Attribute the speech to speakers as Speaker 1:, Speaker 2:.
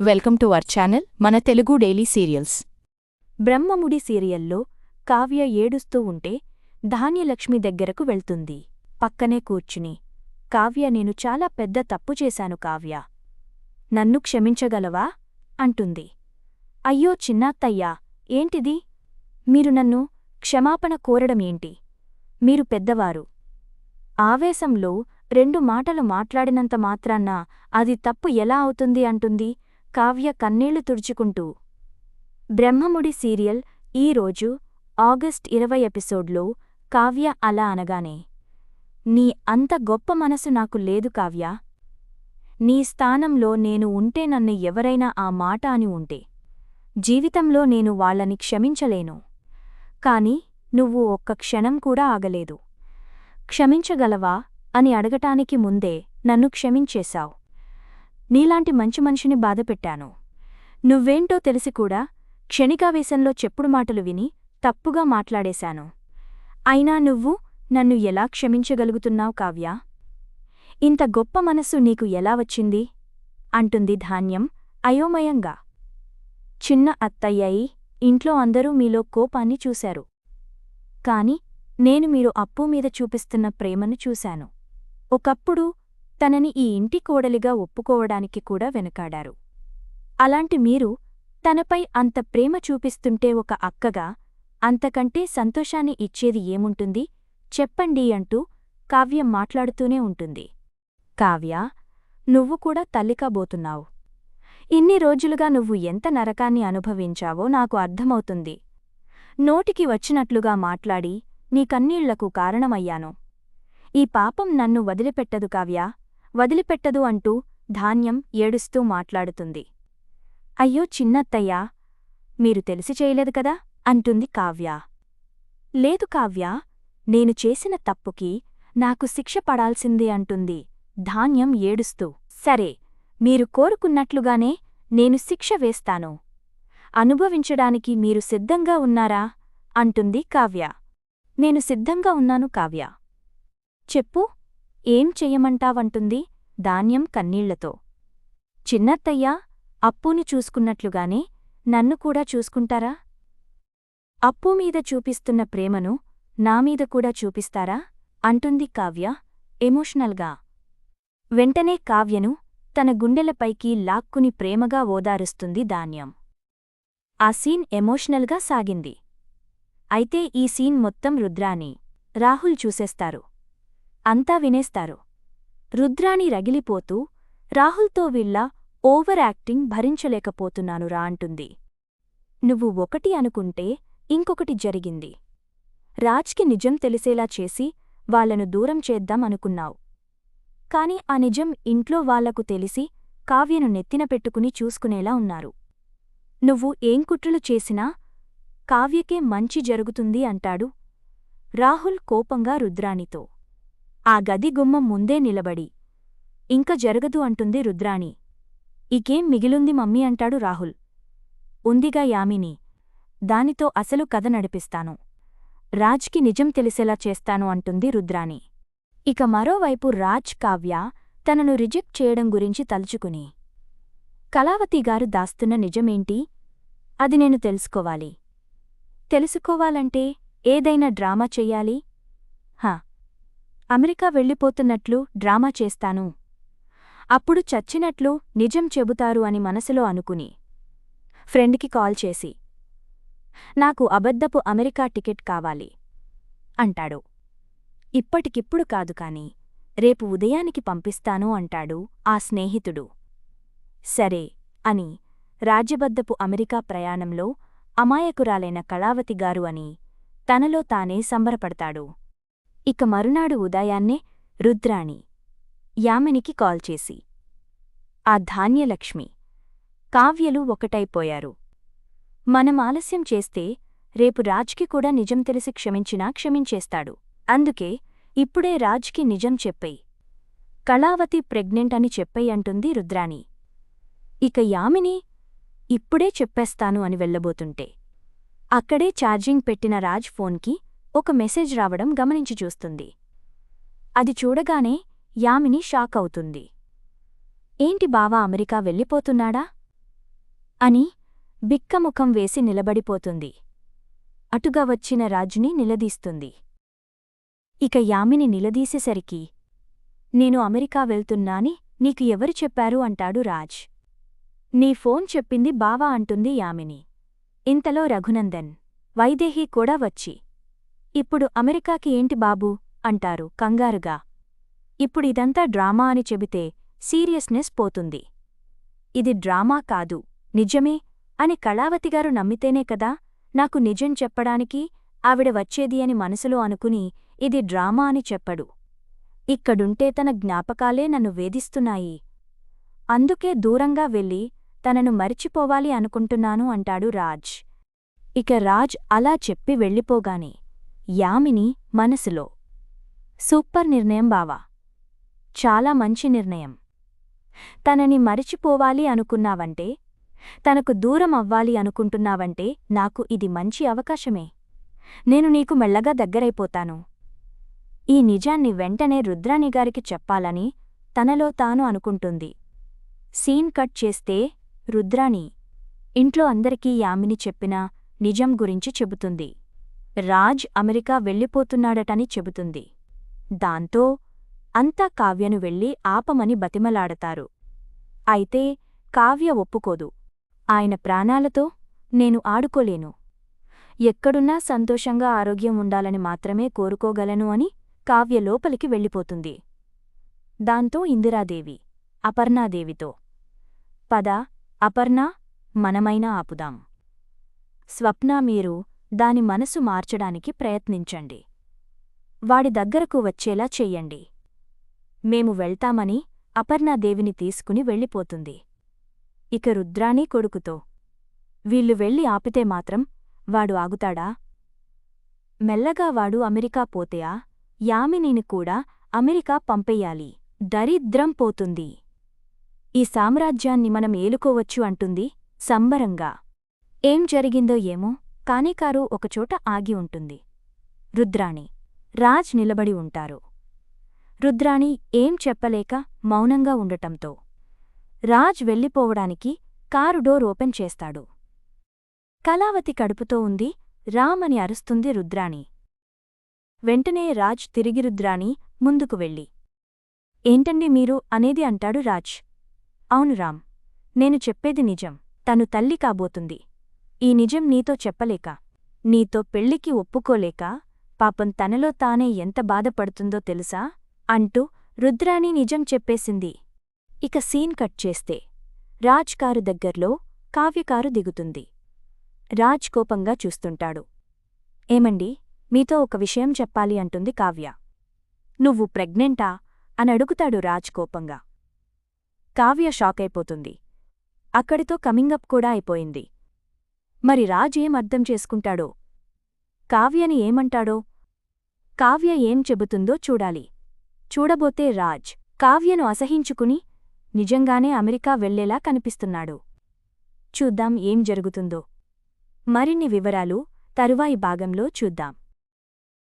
Speaker 1: Welcome to our channel మన Telugu daily serials.
Speaker 2: Brahmamudi సీరియల్లో కావ్య ఏడుస్తూ ఉంటే ధాన్యలక్ష్మి దగ్గరకు వెళ్తుంది. పక్కనే కూర్చుని కావ్య నేను చాలా పెద్ద తప్పు చేశాను కావ్య. నన్ను క్షమించగలవా? అంటుంది. అయ్యో చిన్నాత్తయ్యా ఏంటిది? మీరు నన్ను క్షమాపణ కోరడమేంటి మీరు పెద్దవారు. ఆవేశంలో రెండు మాటలు మాట్లాడినంత మాత్రాన్న అది తప్పు ఎలా అవుతుంది? అంటుంది కావ్య కన్నీళ్ళు తుడుచుకుంటూ. బ్రహ్మముడి సీరియల్ ఈరోజు ఆగస్ట్ ఇరవై ఎపిసోడ్లో కావ్య అలా అనగానే నీ అంత గొప్ప మనసు నాకు లేదు కావ్య. నీ స్థానంలో నేను ఉంటే నన్ను ఎవరైనా ఆ మాట అని ఉంటే. జీవితంలో నేను వాళ్ళని క్షమించలేను. కాని నువ్వు ఒక్క క్షణం కూడా ఆగలేదు. క్షమించగలవా? అని అడగటానికి ముందే నన్ను క్షమించేశావు. నీలాంటి మంచి మనిషిని బాధపెట్టాను. నువ్వేంటో తెలిసి కూడా క్షణికావేశంలో చెప్పుడు మాటలు విని తప్పుగా మాట్లాడేశాను. అయినా నువ్వు నన్ను ఎలా క్షమించగలుగుతున్నావు కావ్యా? ఇంత గొప్ప మనస్సు నీకు ఎలా వచ్చింది? అంటుంది ధాన్యం అయోమయంగా. చిన్న అత్తయ్యయి ఇంట్లో అందరూ మీలో కోపాన్ని చూశారు. కాని నేను మీరు అప్పు మీద చూపిస్తున్న ప్రేమను చూశాను. ఒకప్పుడు తనని ఈ ఇంటి కోడలిగా ఒప్పుకోవడానికి కూడా వెనుకాడారు. అలాంటి మీరు తనపై అంత ప్రేమ చూపిస్తుంటే ఒక అక్కగా అంతకంటే సంతోషాన్ని ఇచ్చేది ఏముంటుంది? చెప్పండి అంటూ కావ్య మాట్లాడుతూనే ఉంటుంది. కావ్య నువ్వు కూడా తల్లికాబోతున్నావు. ఇన్ని రోజులుగా నువ్వు ఎంత నరకాన్ని అనుభవించావో నాకు అర్థమవుతుంది. నోటికి వచ్చినట్లుగా మాట్లాడి నీ కన్నీళ్ళకు కారణమయ్యాను. ఈ పాపం నన్ను వదిలిపెట్టదు కావ్యా. వదిలిపెట్టదు అంటూ ధాన్యం ఏడుస్తూ మాట్లాడుతుంది. అయ్యో చిన్నత్తయ్యా మీరు తెలిసి చేయలేదు కదా? అంటుంది కావ్య. లేదు కావ్య నేను చేసిన తప్పుకి నాకు శిక్ష పడాల్సిందే అంటుంది ధాన్యం ఏడుస్తూ. సరే మీరు కోరుకున్నట్లుగానే నేను శిక్ష వేస్తాను. అనుభవించడానికి మీరు సిద్ధంగా ఉన్నారా? అంటుంది కావ్య. నేను సిద్ధంగా ఉన్నాను కావ్య. చెప్పు. ఏం చెయ్యమంటావంటుంది ధాన్యం కన్నీళ్ళతో. చిన్నత్తయ్యా అప్పుని చూసుకున్నట్లుగానే నన్ను కూడా చూసుకుంటారా? అప్పు మీద చూపిస్తున్న ప్రేమను నామీద కూడా చూపిస్తారా? అంటుంది కావ్య ఎమోషనల్గా. వెంటనే కావ్యను తన గుండెలపైకి లాక్కుని ప్రేమగా ఓదారుస్తుంది ధాన్యం. ఆ సీన్ ఎమోషనల్గా సాగింది. అయితే ఈ సీన్ మొత్తం రుద్రాని రాహుల్ చూసేస్తారు. అంతా వినేస్తారు. రుద్రాణి రగిలిపోతూ రాహుల్తో వీళ్ళ ఓవర్ యాక్టింగ్ భరించలేకపోతున్నాను రా అంటుంది. నువ్వు ఒకటి అనుకుంటే ఇంకొకటి జరిగింది. రాజ్కి నిజం తెలిసేలా చేసి వాళ్ళను దూరం చేద్దాం అనుకున్నావు. కాని ఆ నిజం ఇంట్లో వాళ్ళకు తెలిసి కావ్యను నెత్తిన పెట్టుకుని చూసుకునేలా ఉన్నారు. నువ్వు ఏం కుట్రలు చేసినా కావ్యకే మంచి జరుగుతుంది అంటాడు రాహుల్ కోపంగా రుద్రాణితో. ఆ గది గుమ్మం ముందే నిలబడి. ఇంక జరగదు అంటుంది రుద్రాణి. ఇకేం మిగిలుంది మమ్మీ అంటాడు రాహుల్. ఉందిగా యామిని. దానితో అసలు కథ నడిపిస్తాను. రాజ్కి నిజం తెలిసేలా చేస్తాను అంటుంది రుద్రాణి. ఇక మరోవైపు రాజ్ కావ్య తనను రిజెక్ట్ చేయడం గురించి తలుచుకుని కళావతిగారు దాస్తున్న నిజమేంటి? అది నేను తెలుసుకోవాలి. తెలుసుకోవాలంటే ఏదైనా డ్రామా చెయ్యాలి? అమెరికా వెళ్ళిపోతున్నట్లు డ్రామా చేస్తాను. అప్పుడు చచ్చినట్లు నిజం చెబుతారు అని మనసులో అనుకుని ఫ్రెండ్కి కాల్ చేసి నాకు అబద్ధపు అమెరికా టికెట్ కావాలి అంటాడు. ఇప్పటికిప్పుడు కాదు కాని రేపు ఉదయానికి పంపిస్తాను అంటాడు ఆ స్నేహితుడు. సరే అని రాజ్యబద్ధపు అమెరికా ప్రయాణంలో అమాయకురాలైన కళావతిగారు అని తనలో తానే సంబరపడతాడు. ఇక మరునాడు ఉదయాన్నే రుద్రాణి యామినికి కాల్ చేసి ఆ ధాన్యలక్ష్మి కావ్యలు ఒకటైపోయారు. మనం ఆలస్యం చేస్తే రేపు రాజ్కి కూడా నిజం తెలిసి క్షమించినా క్షమించేస్తాడు. అందుకే ఇప్పుడే రాజ్కి నిజం చెప్పేయ్. కళావతి ప్రెగ్నెంట్ అని చెప్పేయ్ అంటుంది రుద్రాణి. ఇక యామిని ఇప్పుడే చెప్పేస్తాను అని వెళ్ళబోతుంటే అక్కడే ఛార్జింగ్ పెట్టిన రాజ్ ఫోన్కి ఒక మెసేజ్ రావడం గమనించి చూస్తుంది. అది చూడగానే యామిని షాక్ అవుతుంది. ఏంటి బావా అమెరికా వెళ్ళిపోతున్నాడా? అని బిక్కముఖం వేసి నిలబడిపోతుంది. అటుగా వచ్చిన రాజుని నిలదీస్తుంది. ఇక యామిని నిలదీసేసరికి నేను అమెరికా వెళ్తున్నాని నీకు ఎవరు చెప్పారు అంటాడు రాజ్. నీ ఫోన్ చెప్పింది బావా అంటుంది యామిని. ఇంతలో రఘునందన్ వైదేహి కూడా వచ్చి ఇప్పుడు అమెరికాకి ఏంటి బాబూ? అంటారు కంగారుగా. ఇప్పుడు ఇదంతా డ్రామా అని చెబితే సీరియస్నెస్ పోతుంది. ఇది డ్రామా కాదు. నిజమే? అని కళావతిగారు నమ్మితేనే కదా? నాకు నిజం చెప్పడానికి ఆవిడ వచ్చేది అని మనసులో అనుకుని ఇది డ్రామా అని చెప్పడు. ఇక్కడుంటే తన జ్ఞాపకాలే నన్ను వేధిస్తున్నాయి. అందుకే దూరంగా వెళ్ళి తనను మరిచిపోవాలి అనుకుంటున్నాను అంటాడు రాజ్. ఇక రాజ్ అలా చెప్పి వెళ్ళిపోగానే యామిని మనసులో. సూపర్ నిర్ణయం బావా. చాలా మంచి నిర్ణయం. తనని మరిచిపోవాలి అనుకున్నావంటే తనకు దూరం అవ్వాలి అనుకుంటున్నావంటే నాకు ఇది మంచి అవకాశమే. నేను నీకు మెల్లగా దగ్గరైపోతాను. ఈ నిజాన్ని వెంటనే రుద్రాణిగారికి చెప్పాలని తనలో తాను అనుకుంటుంది. సీన్ కట్ చేస్తే రుద్రాణి ఇంట్లో అందరికీ యామిని చెప్పిన నిజం గురించి చెబుతుంది. రాజ్ అమెరికా వెళ్ళిపోతున్నాడటని చెబుతుంది. దాంతో అంతా కావ్యను వెళ్ళి ఆపమని బతిమలాడతారు. అయితే కావ్య ఒప్పుకోదు. ఆయన ప్రాణాలతో నేను ఆడుకోలేను. ఎక్కడున్నా సంతోషంగా ఆరోగ్యం ఉండాలని మాత్రమే కోరుకోగలను అని కావ్య లోపలికి వెళ్ళిపోతుంది. దాంతో ఇందిరాదేవి అపర్ణాదేవితో పద అపర్ణ మనమైనా ఆపుదాం. స్వప్న మీరు దాని మనసు మార్చడానికి ప్రయత్నించండి. వాడి దగ్గరకు వచ్చేలా చెయ్యండి. మేము వెళ్తామని అపర్ణాదేవిని తీసుకుని వెళ్ళిపోతుంది. ఇక రుద్రాణి కొడుకుతో. వీళ్ళు వెళ్ళి ఆపితే మాత్రం వాడు ఆగుతాడా? మెల్లగా వాడు అమెరికా పోతేయా? యామినిని కూడా అమెరికా పంపెయ్యాలి. దరిద్రం పోతుంది. ఈ సామ్రాజ్యాన్ని మనం ఏలుకోవచ్చు అంటుంది సంబరంగా. ఏం జరిగిందో ఏమో? కాని కారు ఒకచోట ఆగి ఉంటుంది. రుద్రాణి రాజ్ నిలబడి ఉంటారు. రుద్రాణి ఏం చెప్పలేక మౌనంగా ఉండటంతో రాజ్ వెళ్ళిపోవడానికి కారు డోర్ ఓపెన్ చేస్తాడు. కళావతి కడుపుతో ఉంది రామని అరుస్తుంది రుద్రాణి. వెంటనే రాజ్ తిరిగి రుద్రాణి ముందుకు వెళ్ళి ఏంటండి మీరు అనేది అంటాడు రాజ్. అవును రామ్ నేను చెప్పేది నిజం తను తల్లి కాబోతుంది. ఈ నిజం నీతో చెప్పలేక నీతో పెళ్ళికి ఒప్పుకోలేక పాపం తనలో తానే ఎంత బాధపడుతుందో తెలుసా? అంటూ రుద్రాణి నిజం చెప్పేసింది. ఇక సీన్ కట్ చేస్తే రాజ్ కారు దగ్గర్లో కావ్యకారు దిగుతుంది. రాజ్ కోపంగా చూస్తుంటాడు. ఏమండి మీతో ఒక విషయం చెప్పాలి అంటుంది కావ్య. నువ్వు ప్రెగ్నెంటా? అని అడుగుతాడు రాజ్ కోపంగా. కావ్య షాకైపోతుంది. అక్కడితో కమింగప్ కూడా అయిపోయింది. మరి రాజ్ ఏం అర్థం చేసుకుంటాడో? కావ్యని ఏమంటాడో? కావ్య ఏం చెబుతుందో చూడాలి. చూడబోతే రాజ్ కావ్యను అసహించుకుని నిజంగానే అమెరికా వెళ్ళేలా కనిపిస్తున్నాడు. చూద్దాం ఏం జరుగుతుందో. మరిన్ని వివరాలు తరువాయి భాగంలో చూద్దాం.